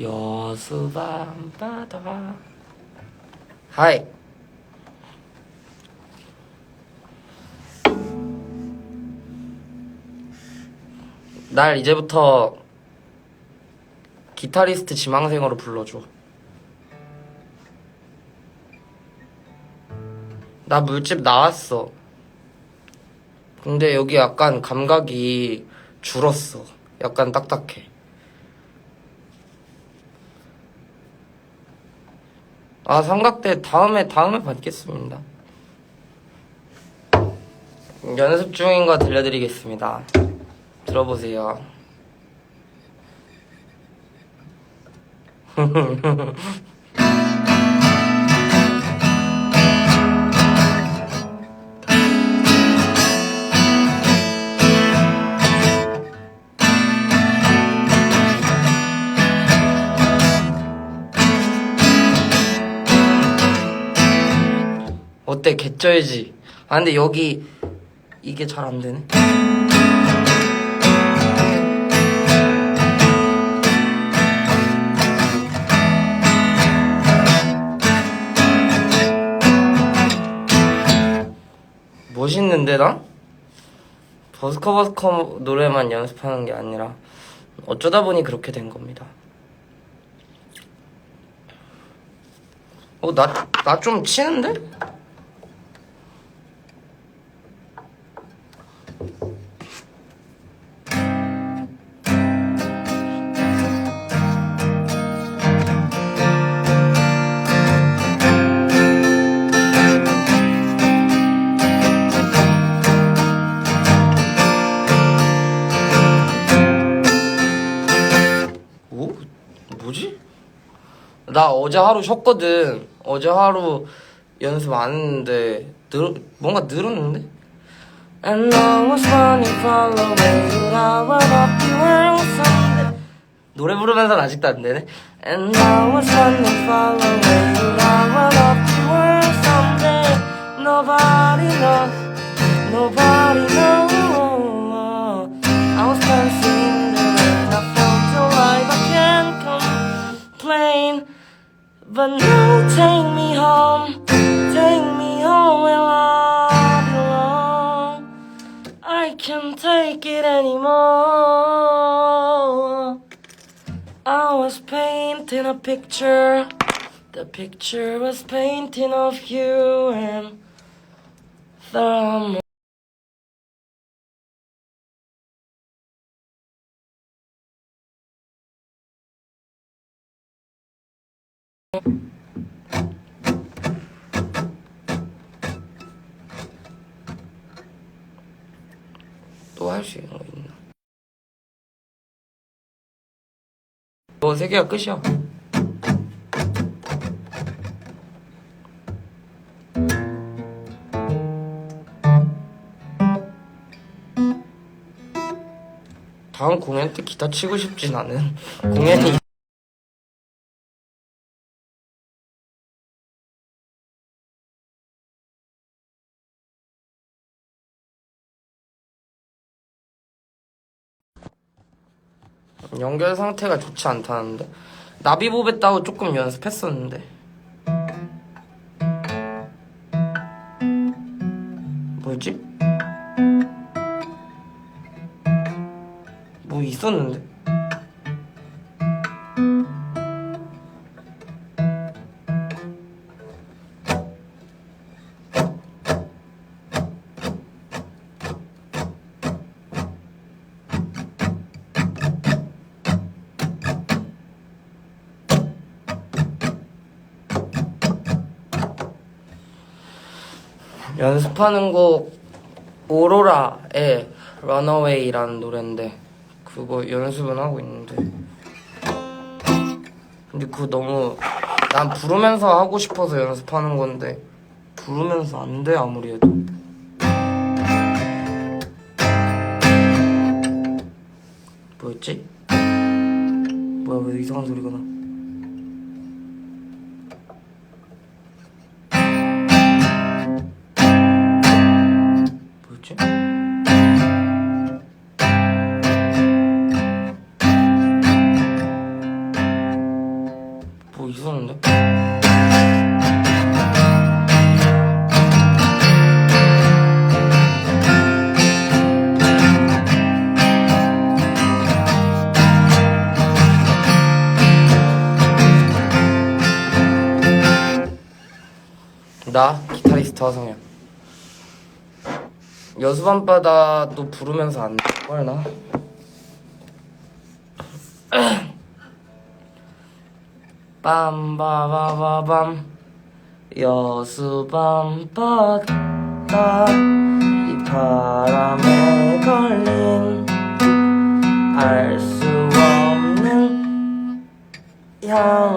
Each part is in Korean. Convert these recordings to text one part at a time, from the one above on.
여수밤바다 하이. 날 이제부터 기타리스트 지망생으로 불러줘. 나 물집 나왔어. 근데 여기 약간 감각이 줄었어. 약간 딱딱해 아 삼각대 다음에 다음에 받겠습니다. 연습 중인 거 들려드리겠습니다. 들어보세요. 어때 개쩔지? 아 근데 여기 이게 잘 안 되네. 멋있는데 나? 버스커 버스커 노래만 연습하는 게 아니라 어쩌다 보니 그렇게 된 겁니다. 어, 나, 나 좀 치는데? 나 어제 하루 쉬었거든. 어제 하루 연습 안 했는데 늘, 뭔가 늘었는데? And I was running away I went up the world someday 노래 부르면서는 아직도 안 되네 And I was running far But now take me home Take me home where I belong. I can't take it anymore. I was painting a picture. The picture was painting of you and the 또할수 있는 거 있나? 너 세 개가 끝이야. 다음 공연 때 기타 치고 싶진 않은 공연이 연결 상태가 좋지 않다는데 나비보베 따고 조금 연습했었는데 뭐지? 뭐 있었는데? 연습하는 곡 오로라의 Runaway라는 노래인데 그거 연습은 하고 있는데. 근데 그거 너무 난 부르면서 하고 싶어서 연습하는 건데 부르면서 안 돼 아무리 해도. 뭐였지? 뭐야 왜 이상한 소리가 나 기타리스트 화성현 여수 밤바다도 부르면서 안 나? 빰바바바밤 여수 밤바다 이 바람에 걸린 알 수 없는 향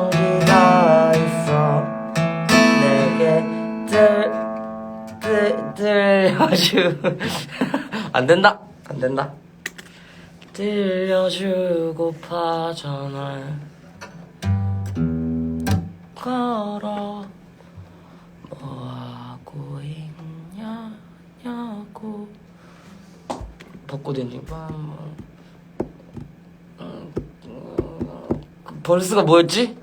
들려주. 안 된다. 안 된다. 들려주고파 전화를 걸어 뭐하고 있냐냐고. 벚꽃 엔딩. 밤 음, 그 벌스가 뭐였지?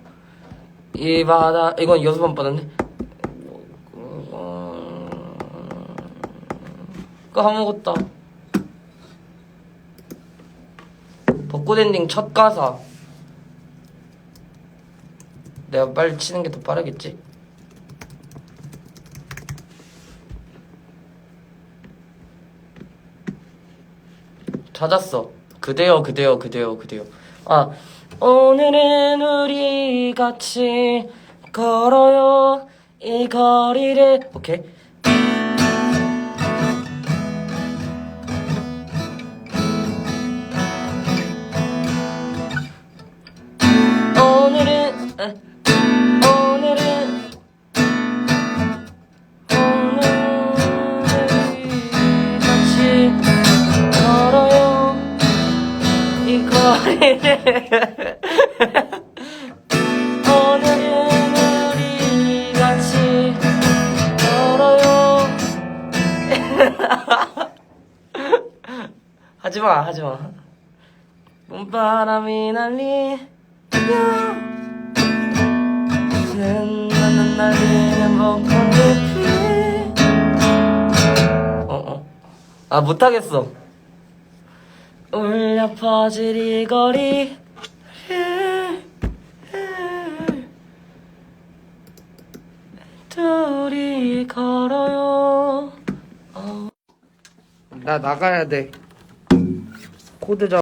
이 바다 이건 여섯 번 받았네 까먹었다 벚꽃 엔딩 첫 가사 내가 빨리 치는 게 더 빠르겠지? 찾았어. 그대여, 그대여, 그대여, 그대여. 아, 오늘은 우리 같이 걸어요. 이 거리를. 오케이. 오늘은, 에, 오늘은, 같이 걸어요. 이 거리를 오늘은 우리 같이 걸어요 하지마 하지마 봄바람이 날리며 나는 날리는 벚꽃잎이 어어. 아 못하겠어. 울려 퍼질 이 거리. 둘이 걸어요. 어. 나 나가야 돼. 코드 잡